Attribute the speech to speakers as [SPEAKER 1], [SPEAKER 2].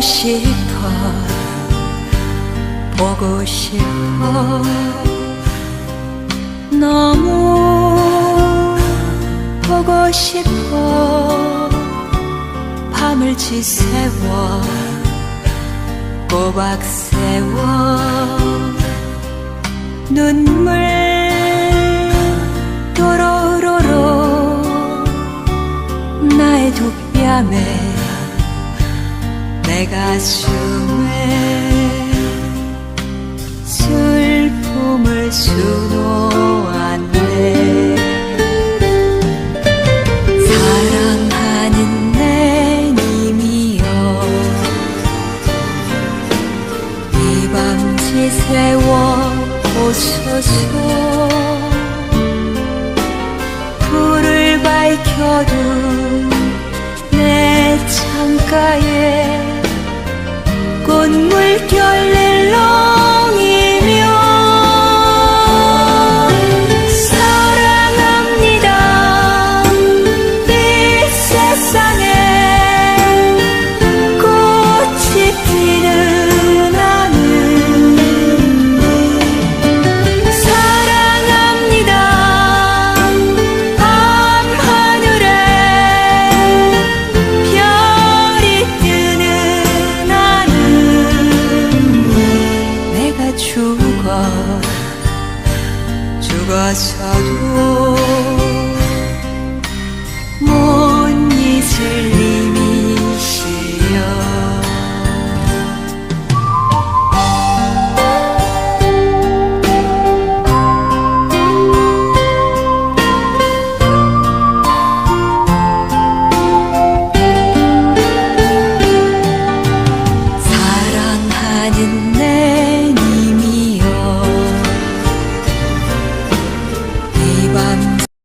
[SPEAKER 1] 싶어 보고 싶어. 너무 보고 싶어. 밤을 지새워 꼬박 세워. 눈물 도로로로 나의 두 뺨에 내 가슴에 슬픔을 수놓았네. 사랑하는 내 님이여 이밤 지새워 오소서. 불을 밝혀둔 내 창가에 buồn nguy chơi machado